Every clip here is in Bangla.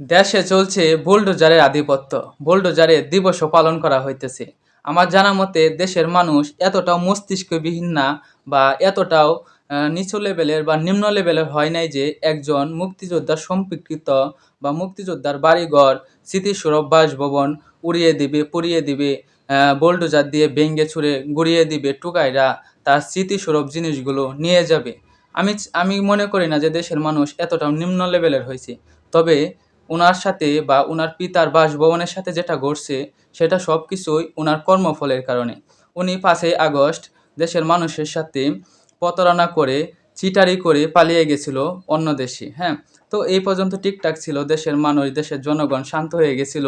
দেশে চলছে বুলডোজারের আধিপত্য। বুলডোজারের দিবসও পালন করা হইতেছে। আমার জানা মতে, দেশের মানুষ এতটাও মস্তিষ্কবিহীন না বা এতটাও নিচু লেভেলের বা নিম্ন লেভেলের হয় নাই যে একজন মুক্তিযোদ্ধার সম্পৃক্ত বা মুক্তিযোদ্ধার বাড়িঘর স্মৃতিসৌরভ বাসভবন উড়িয়ে দিবে, পুড়িয়ে দিবে বুলডোজার দিয়ে ভেঙ্গে ছুঁড়ে গুড়িয়ে দিবে টুকাইরা তার স্মৃতিসৌরভ জিনিসগুলো নিয়ে যাবে। আমি আমি মনে করি না যে দেশের মানুষ এতটাও নিম্ন লেভেলের হয়েছে তবে ওনার সাথে বা ওনার পিতার বাসভবনের সাথে যেটা ঘটছে, সেটা সব কিছুই ওনার কর্মফলের কারণে। উনি পাঁচই আগস্ট দেশের মানুষের সাথে প্রতারণা করে, চিটারি করে পালিয়ে গেছিল অন্য দেশে হ্যাঁ? তো এই পর্যন্ত ঠিকঠাক ছিল, দেশের মানুষ, দেশের জনগণ শান্ত হয়ে গেছিল,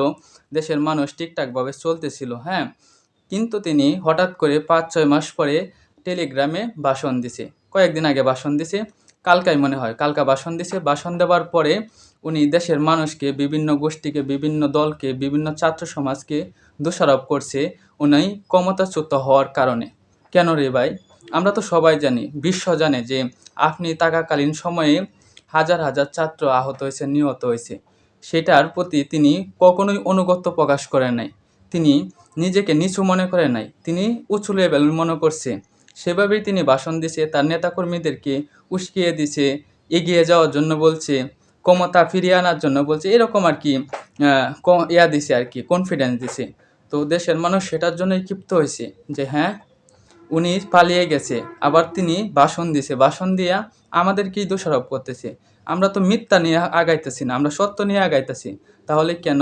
দেশের মানুষ ঠিকঠাকভাবে চলতেছিল হ্যাঁ? কিন্তু তিনি হঠাৎ করে পাঁচ, ছয় মাস পরে টেলিগ্রামে ভাষণ দিছে। কয়েকদিন আগে ভাষণ দিছে, কালকাই মনে হয়, কালকা ভাষণ দিছে। ভাষণ দেওয়ার পরে উনি দেশের মানুষকে, বিভিন্ন গোষ্ঠীকে, বিভিন্ন দলকে, বিভিন্ন ছাত্র সমাজকে দোষারোপ করছে উনি ক্ষমতাচ্যুত হওয়ার কারণে। কেন রে ভাই? আমরা তো সবাই জানি, বিশ্ব জানে যে আপনি থাকাকালীন সময়ে হাজার হাজার ছাত্র আহত হয়েছে, নিহত হয়েছে। সেটার প্রতি তিনি কখনোই অনুগত্য প্রকাশ করেন নাই। তিনি নিজেকে নিচু মনে করে নাই। তিনি উঁচু লেভেল মনে করছে। সেভাবেই তিনি ভাষণ দিছে, তার নেতাকর্মীদেরকে উস্কিয়ে দিছে, এগিয়ে যাওয়ার জন্য বলছে ক্ষমতা ফিরিয়ে আনার জন্য বলছে, এরকম আর কি ইয়া দিছে আর কি কনফিডেন্স দিছে। তো দেশের মানুষ সেটার জন্যই ক্ষিপ্ত হয়েছে যে হ্যাঁ উনি পালিয়ে গেছে, আবার তিনি ভাষণ দিছে। ভাষণ দিয়া আমাদেরকেই দোষারোপ করতেছে? আমরা তো মিথ্যা নিয়ে আগাইতেছি না, আমরা সত্য নিয়ে আগাইতেছি। তাহলে কেন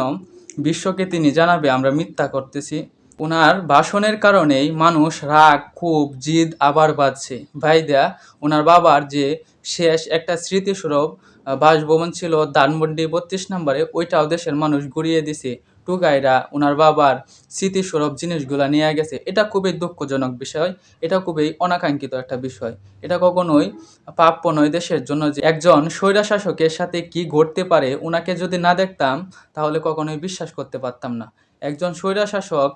বিশ্বকে তিনি জানাবে আমরা মিথ্যা করতেছি? ওনার ভাষণের কারণেই মানুষ রাগ, ক্ষোভ, জিদ আবার বাঁধছে ভাইদা ওনার বাবার যে শেষ একটা স্মৃতিস্বরূপ বাসভবন ছিল ধানমন্ডি বত্রিশ নম্বরে। ওইটাও দেশের মানুষ ঘুরিয়ে দিছে। টুকাইরা ওনার বাবার স্মৃতিস্বরূপ জিনিসগুলা নিয়ে গেছে। এটা খুবই দুঃখজনক বিষয়। এটা খুবই অনাকাঙ্ক্ষিত একটা বিষয়। এটা কখনোই প্রাপ্য নয় দেশের জন্য যে একজন স্বৈরাশাসকের সাথে কি ঘটতে পারে ওনাকে যদি না দেখতাম, তাহলে কখনোই বিশ্বাস করতে পারতাম না। একজন স্বৈরাশাসক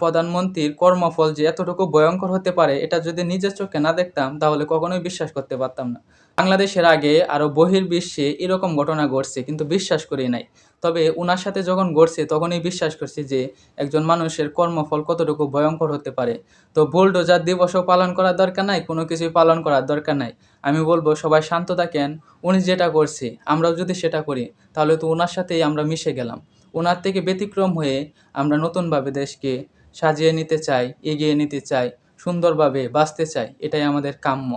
প্রধানমন্ত্রীর কর্মফল যে এতটুকু ভয়ঙ্কর হতে পারে, এটা যদি নিজের চোখে না দেখতাম, তাহলে কখনোই বিশ্বাস করতে পারতাম না। বাংলাদেশের আগে আরও বহির্বিশ্বে এরকম ঘটনা ঘটছে, কিন্তু বিশ্বাস করি নাই। তবে ওনার সাথে যখন ঘটছে তখনই বিশ্বাস করছি যে একজন মানুষের কর্মফল কতটুকু ভয়ঙ্কর হতে পারে। তো বোল্ডো বুলডোজার দিবসও পালন করার দরকার নাই, কোনো কিছুই পালন করার দরকার নাই। আমি বলব, সবাই শান্ত থাকেন, উনি যেটা করছে, আমরাও যদি সেটা করি, তাহলে তো ওনার সাথেই আমরা মিশে গেলাম। ওনার থেকে ব্যতিক্রম হয়ে আমরা নতুনভাবে দেশকে সাজিয়ে নিতে চাই, এগিয়ে নিতে চাই, সুন্দরভাবে বাঁচতে চাই, এটাই আমাদের কাম্য।